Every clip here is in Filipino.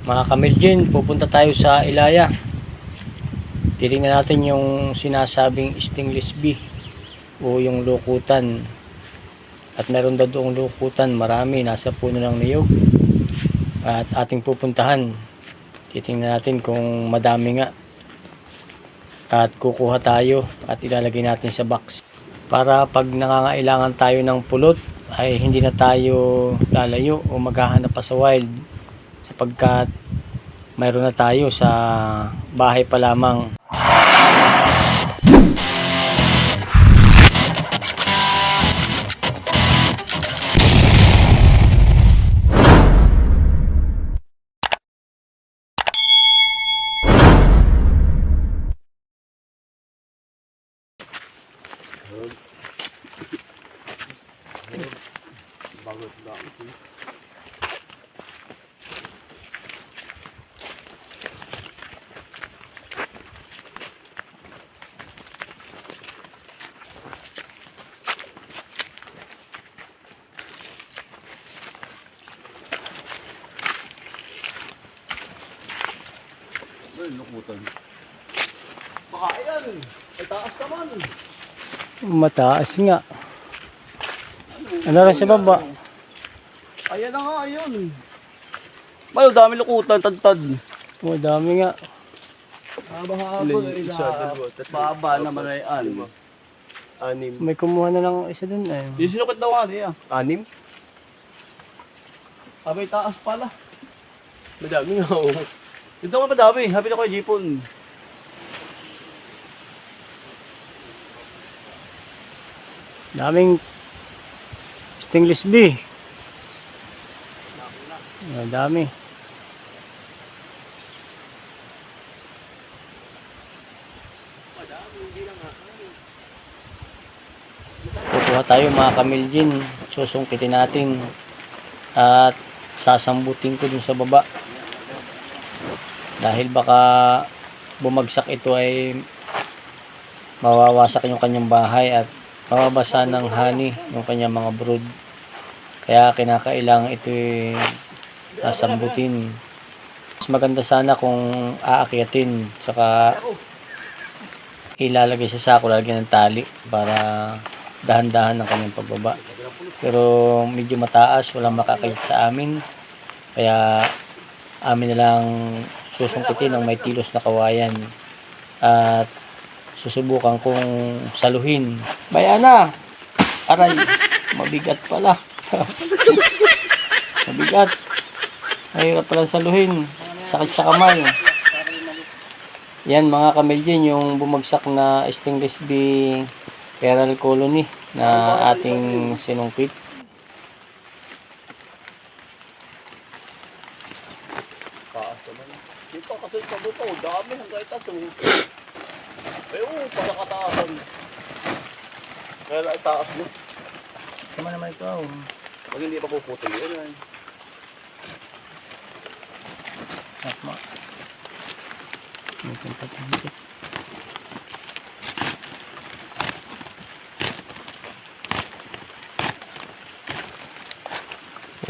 Mga kamiljin, pupunta tayo sa Ilaya. Titingnan natin yung sinasabing stainless bee o yung lukutan. At meron daw doong lukutan, marami, nasa puno ng niyog. At ating pupuntahan. Titingnan natin kung madami nga. At kukuha tayo at ilalagay natin sa box. Para pag nangangailangan tayo ng pulot, ay hindi na tayo lalayo o maghahanap pa sa wild sapagkat mayroon na tayo sa bahay pa lamang. Ay, lukutan. Baka yan. Ay, taas naman. Mataas nga. Ano rin sa baba? Ayan na nga, ayun. Mayo, dami lukutan, tad-tad. Oh, dami nga. Isa, dalawa, tatlo. Baba naman ay an. Anim. May kumuha na lang isa dun eh. Yung sinukit daw nga niya. Anim? Abay, taas pala. Madami nga oh. Ito nga madami. Happy na ko yung jipon. Daming stainless bee. Ah, dami. Kukuha tayo mga kamiljin. Susungkitin natin. At sasambutin ko dun sa baba. Dahil baka bumagsak ito ay mawawasak yung kanyang bahay at mababasa ng honey yung kanyang mga brood. Kaya kinakailangan ito sasambutin. Mas maganda sana kung aakyatin tsaka ilalagay sa sako, lalagyan ng tali para dahan-dahan ng kanyang pagbaba. Pero medyo mataas, walang makakayat sa amin. Kaya amin na lang susungkitin ng may tilos na kawayan. At susubukan kong saluhin. Bayana! Aray, mabigat pala. mabigat. Mahirap pala saluhin. Sakit sa kamay. Yan mga kamiljin, yung bumagsak na stainless bee Feral colony na ating sinungkit. Taas naman. Dito kasi sa buto. Dami ng kahit taas. oh. Ay, oo, para kataasan. Kaya lang taas mo. Tama naman ito. Oh. Pag hindi pa puputol yun ay. Tama. May.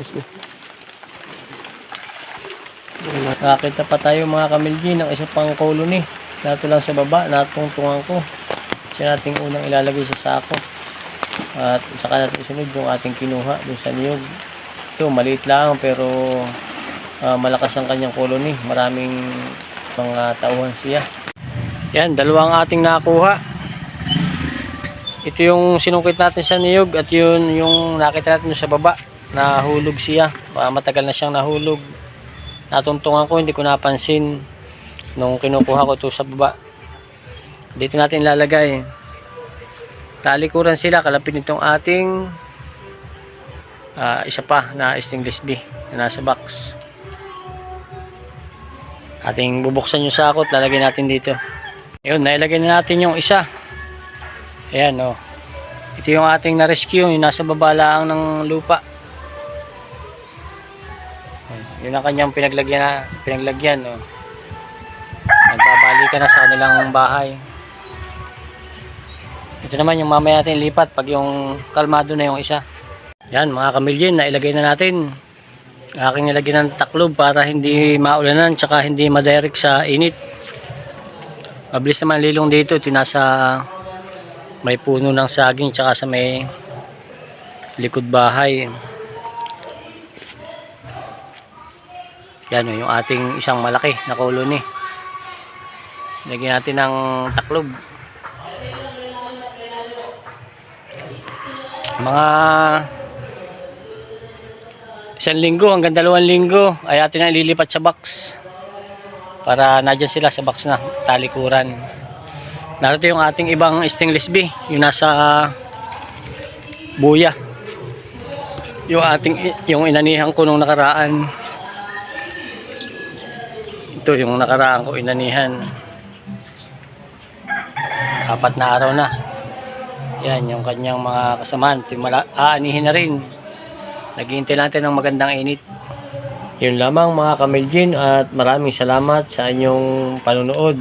Yes, na. Nakakita pa tayo mga kamilji ng isa pang colony. Nato lang sa baba, natungtungan ko. Siya nating unang ilalagay sa sako. At saka natin isunod yung ating kinuha dun sa niyog. Ito, maliit lang pero ah, malakas ang kanyang colony. Maraming mga tauhan siya. Yan, dalawang ating nakuha. Ito yung sinungkit natin sa niyog at yun yung nakita natin sa baba. Nahulog siya. Ah, matagal na siyang nahulog. Natuntungan ko, hindi ko napansin nung kinukuha ko to sa baba. Dito natin lalagay. Talikuran sila, kalapit nitong ating ah, isa pa na stainless bee na nasa box. Ating bubuksan yung sakot, lalagay natin dito. Ayun, nailagay na natin yung isa. Ayan, oh. Ito yung ating na-rescue, yung nasa baba lang ng lupa. Yun ang kanyang pinaglagyan na, pinaglagyan, oh. Nagbabalikan na sa kanilang bahay. Ito naman yung mamaya natin lipat pag yung kalmado na yung isa. Yan, mga kamiljin, nailagay na natin. Aking nilagyan ng taklob para hindi maulanan tsaka hindi madirect sa init. Mabilis naman lilong dito. Ito nasa may puno ng saging tsaka sa may likod bahay. Yan o, yung ating isang malaki na colony. Lagyan natin ng taklob. Mga isang linggo hanggang dalawang linggo ay atin na ililipat sa box. Para nadyan sila sa box na talikuran. Narito yung ating ibang stainless B. Yung nasa buya. Yung ating yung inanihan ko nung nakaraan. Ito yung nakaraan ko inanihan. Apat na araw na. Yan yung kanyang mga mala- aanihin na rin. Naghihintay natin ng magandang init. Yun lamang mga kamiljin at maraming salamat sa inyong panonood.